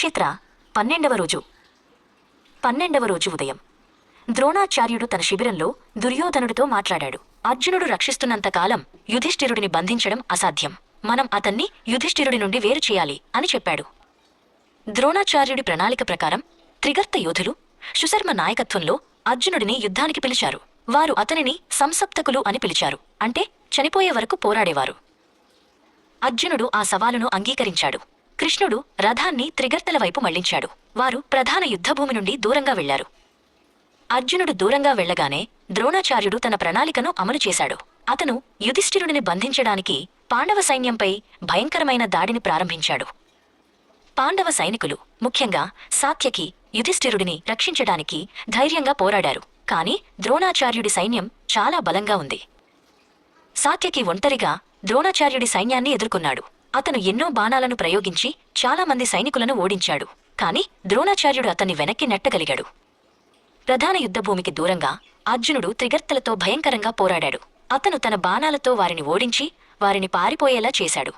కురుక్షేత్ర పన్నెండవ రోజు. పన్నెండవ రోజు ఉదయం. ద్రోణాచార్యుడు తన శిబిరంలో దుర్యోధనుడితో మాట్లాడాడు. అర్జునుడు రక్షిస్తున్నంతకాలం యుధిష్ఠిరుడిని బంధించడం అసాధ్యం. మనం అతన్ని యుధిష్ఠిరుడి నుండి వేరు చేయాలి అని చెప్పాడు. ద్రోణాచార్యుడి ప్రణాళిక ప్రకారం త్రిగర్త యోధులు సుశర్మ నాయకత్వంలో అర్జునుడిని యుద్ధానికి పిలిచారు. వారు అతనిని సంసప్తకులు అని పిలిచారు. అంటే చనిపోయే వరకు పోరాడేవారు. అర్జునుడు ఆ సవాలును అంగీకరించాడు. కృష్ణుడు రథాన్ని త్రిగర్తల వైపు మళ్ళించాడు. వారు ప్రధాన యుద్ధభూమి నుండి దూరంగా వెళ్ళారు. అర్జునుడు దూరంగా వెళ్ళగానే ద్రోణాచార్యుడు తన ప్రణాళికను అమలు చేశాడు. అతను యుధిష్ఠిరుడిని బంధించడానికి పాండవ సైన్యంపై భయంకరమైన దాడిని ప్రారంభించాడు. పాండవ సైనికులు ముఖ్యంగా సాత్యకి యుధిష్ఠిరుడిని రక్షించడానికి ధైర్యంగా పోరాడారు. కాని ద్రోణాచార్యుడి సైన్యం చాలా బలంగా ఉంది. సాత్యకి ఒంటరిగా ద్రోణాచార్యుడి సైన్యాన్ని ఎదుర్కొన్నాడు. అతను ఎన్నో బాణాలను ప్రయోగించి చాలా మంది సైనికులను ఓడించాడు. కాని ద్రోణాచార్యుడు అతన్ని వెనక్కి నెట్టగలిగాడు. ప్రధాన యుద్ధభూమికి దూరంగా అర్జునుడు త్రిగర్తలతో భయంకరంగా పోరాడాడు. అతను తన బాణాలతో వారిని ఓడించి వారిని పారిపోయేలా చేశాడు.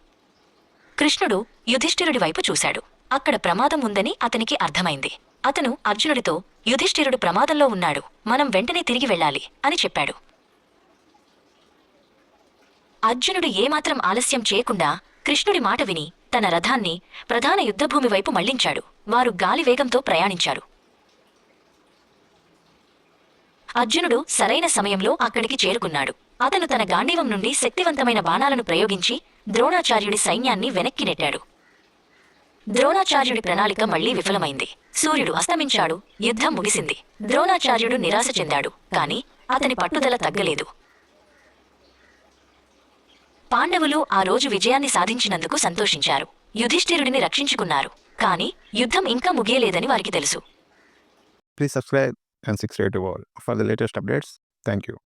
కృష్ణుడు యుధిష్ఠిరుడి వైపు చూశాడు. అక్కడ ప్రమాదం ఉందని అతనికి అర్థమైంది. అతను అర్జునుడితో యుధిష్ఠిరుడు ప్రమాదంలో ఉన్నాడు. మనం వెంటనే తిరిగి వెళ్ళాలి అని చెప్పాడు. అర్జునుడు ఏమాత్రం ఆలస్యం చేయకుండా కృష్ణుడి మాట విని తన రథాన్ని ప్రధాన యుద్ధభూమి వైపు మళ్ళించాడు. వారు గాలి వేగంతో ప్రయాణించారు. అర్జునుడు సరైన సమయంలో అక్కడికి చేరుకున్నాడు. అతను తన గాంధీవం నుండి శక్తివంతమైన బాణాలను ప్రయోగించి ద్రోణాచార్యుడి సైన్యాన్ని వెనక్కి నెట్టాడు. ద్రోణాచార్యుడి ప్రణాళిక మళ్ళీ విఫలమైంది. సూర్యుడు అస్తమించాడు. యుద్ధం ముగిసింది. ద్రోణాచార్యుడు నిరాశ చెందాడు. కాని అతని పట్టుదల తగ్గలేదు. పాండవులు ఆ రోజు విజయాన్ని సాధించినందుకు సంతోషించారు. యుధిష్ఠిరుడిని రక్షించుకున్నారు. కాని యుద్ధం ఇంకా ముగియలేదని వారికి తెలుసు. Please subscribe and for latest updates thank you